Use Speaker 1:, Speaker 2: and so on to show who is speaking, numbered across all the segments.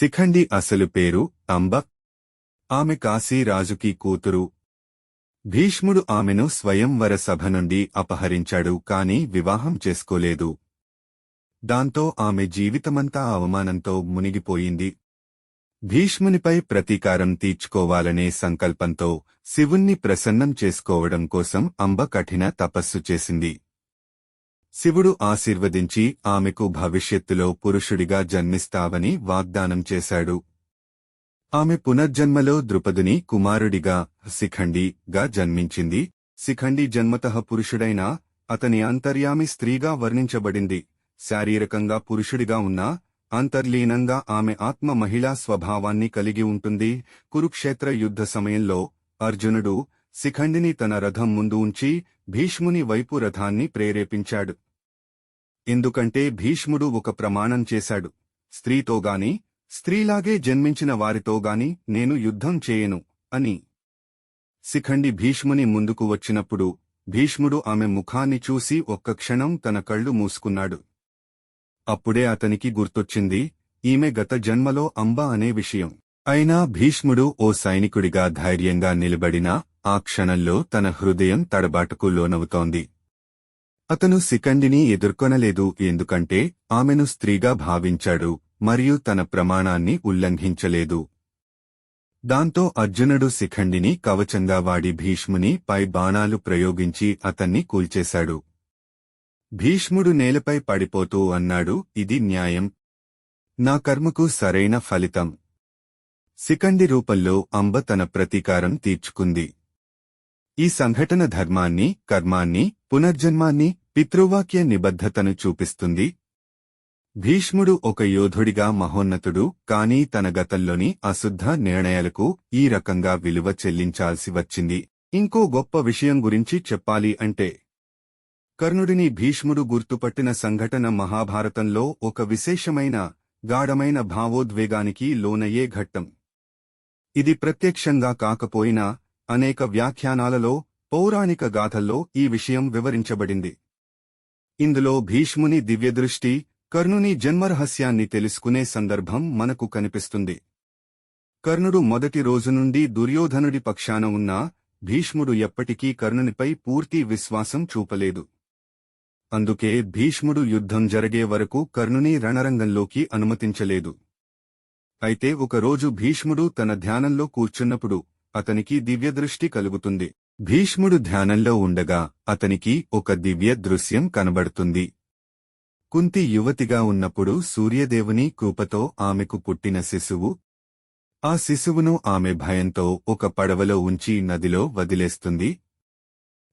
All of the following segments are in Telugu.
Speaker 1: శిఖండి అసలు పేరు అంబ. ఆమె కాశీరాజుకి కూతురు. భీష్ముడు ఆమెను స్వయంవర సభ నుండి అపహరించాడు కాని వివాహం చేసుకోలేదు. దాంతో ఆమె జీవితమంతా అవమానంతో మునిగిపోయింది. భీష్మునిపై ప్రతీకారం తీర్చుకోవాలనే సంకల్పంతో శివుణ్ణి ప్రసన్నం చేసుకోవడం కోసం అంబ కఠిన తపస్సు చేసింది. శివుడు ఆశీర్వదించి ఆమెకు భవిష్యత్తులో పురుషుడిగా జన్మిస్తావని వాగ్దానం చేశాడు. ఆమె పునర్జన్మలో ద్రుపదుని కుమారుడిగా శిఖండిగా జన్మించింది. శిఖండి జన్మతః పురుషుడైనా అతని అంతర్యామి స్త్రీగా వర్ణించబడింది. శారీరకంగా పురుషుడిగా ఉన్నా అంతర్లీనంగా ఆమె ఆత్మ మహిళా స్వభావాన్ని కలిగి ఉంటుంది. కురుక్షేత్ర యుద్ధ సమయంలో అర్జునుడు శిఖండిని తన రథం ముందు ఉంచి భీష్ముని వైపు రథాన్ని ప్రేరేపించాడు. ఎందుకంటే భీష్ముడు ఒక ప్రమాణం చేశాడు. స్త్రీతోగాని స్త్రీలాగే జన్మించిన వారితోగాని నేను యుద్ధం చేయను అని. శిఖండి భీష్ముని ముందుకు వచ్చినప్పుడు భీష్ముడు ఆమె ముఖాన్ని చూసి ఒక్క క్షణం తన కళ్ళు మూసుకున్నాడు. అప్పుడే అతనికి గుర్తొచ్చింది ఈమె గత జన్మలో అంబ అనే విషయం. అయినా భీష్ముడు ఓ సైనికుడిగా ధైర్యంగా నిలబడినా ఆ క్షణంలో తన హృదయం తడబాటుకు లోనవుతోంది. అతను శిఖండిని ఎదుర్కొనలేదు ఎందుకంటే ఆమెను స్త్రీగా భావించాడు మరియు తన ప్రమాణాన్ని ఉల్లంఘించలేదు. దాంతో అర్జునుడు శిఖండిని కవచంగా వాడి భీష్ముని పై బాణాలు ప్రయోగించి అతన్ని కూల్చేశాడు. భీష్ముడు నేలపై పడిపోతూ అన్నాడు ఇది న్యాయం. నా కర్మకు సరైన ఫలితం. శిఖండి రూపంలో అంబ తన ప్రతీకారం తీర్చుకుంది. ఈ సంఘటన ధర్మాన్ని కర్మాన్ని పునర్జన్మాన్ని పితృవాక్య నిబద్ధతను చూపిస్తుంది. భీష్ముడు ఒక యోధుడిగా మహోన్నతుడు కాని తన గతంలోని అశుద్ధ నిర్ణయాలకు ఈ రకంగా విలువ చెల్లించాల్సి వచ్చింది. ఇంకో గొప్ప విషయం గురించి చెప్పాలి అంటే కర్ణుడిని భీష్ముడు గుర్తుపట్టిన సంఘటన మహాభారతంలో ఒక విశేషమైన గాఢమైన భావోద్వేగానికి లోనయ్యే ఘట్టం. ఇది ప్రత్యక్షంగా కాకపోయినా అనేక వ్యాఖ్యానాలలో పౌరాణిక గాథల్లో ఈ విషయం వివరించబడింది. ఇందులో భీష్ముని దివ్యదృష్టి కర్ణుని జన్మరహస్యాన్ని తెలుసుకునే సందర్భం మనకు కనిపిస్తుంది. కర్ణుడు మొదటి రోజు నుండి దుర్యోధనుడి పక్షాన ఉన్నా భీష్ముడు ఎప్పటికీ కర్ణునిపై పూర్తి విశ్వాసం చూపలేదు. అందుకే భీష్ముడు యుద్ధం జరిగే వరకు కర్ణుని రణరంగంలోకి అనుమతించలేదు. అయితే ఒకరోజు భీష్ముడు తన ధ్యానంలో కూర్చున్నప్పుడు అతనికి దివ్యదృష్టి కలుగుతుంది. భీష్ముడు ధ్యానంలో ఉండగా అతనికి ఒక దివ్య దృశ్యం కనబడుతుంది. కుంతి యువతిగా ఉన్నప్పుడు సూర్యదేవుని కృపతో ఆమెకు పుట్టిన శిశువు. ఆ శిశువును ఆమె భయంతో ఒక పడవలో ఉంచి నదిలో వదిలేస్తుంది.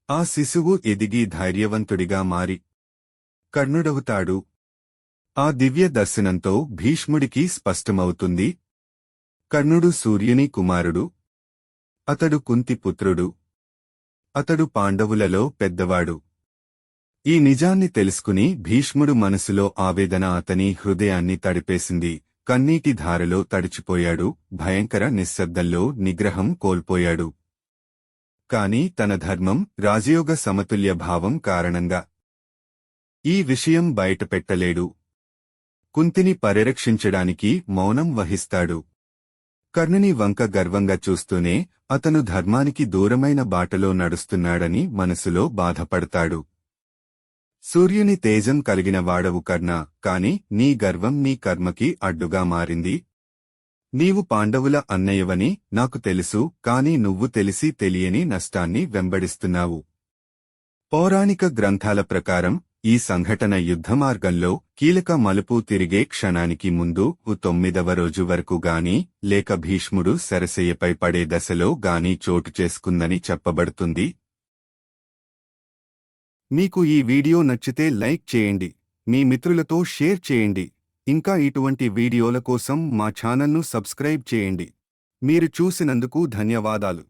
Speaker 1: ఆ శిశువు ఎదిగి ధైర్యవంతుడిగా మారి. కర్ణుడవుతాడు. ఆ దివ్య దర్శనంతో భీష్ముడికి స్పష్టమవుతుంది. కర్ణుడు సూర్యుని కుమారుడు. అతడు కుంతి పుత్రుడు. అతడు పాండవులలో పెద్దవాడు. ఈ నిజాన్ని తెలుసుకుని భీష్ముడు మనసులో ఆవేదన అతని హృదయాన్ని తడిపేసింది. కన్నీటి ధారలో తడిచిపోయాడు. భయంకర నిశ్శబ్దంలో నిగ్రహం కోల్పోయాడు. కాని తన ధర్మం రాజయోగ సమతుల్య భావం కారణంగా ఈ విషయం బయటపెట్టలేడు. కుంతిని పరిరక్షించడానికి మౌనం వహిస్తాడు. కర్ణుని వంక గర్వంగా చూస్తూనే అతను ధర్మానికి దూరమైన బాటలో నడుస్తున్నాడని మనసులో బాధపడతాడు. సూర్యుని తేజం కలిగిన వాడవు కర్ణ కాని నీ గర్వం నీ కర్మకి అడ్డుగా మారింది. నీవు పాండవుల అన్నయ్యవని నాకు తెలుసు కాని నువ్వు తెలిసి తెలియని నష్టాన్ని వెంబడిస్తున్నావు. పౌరాణిక గ్రంథాల ప్రకారం ఈ సంఘటన యుద్ధమార్గంలో కీలక మలుపు తిరిగే క్షణానికి ముందు తొమ్మిదవ రోజు వరకు గాని లేక భీష్ముడు సరసయ్యపై పడే దశలో గాని చోటు చేసుకుందని చెప్పబడుతుంది. మీకు ఈ వీడియో నచ్చితే లైక్ చేయండి మీ మిత్రులతో షేర్ చేయండి ఇంకా ఇటువంటి వీడియోల కోసం మా ఛానల్ను సబ్స్క్రైబ్ చేయండి. మీరు చూసినందుకు ధన్యవాదాలు.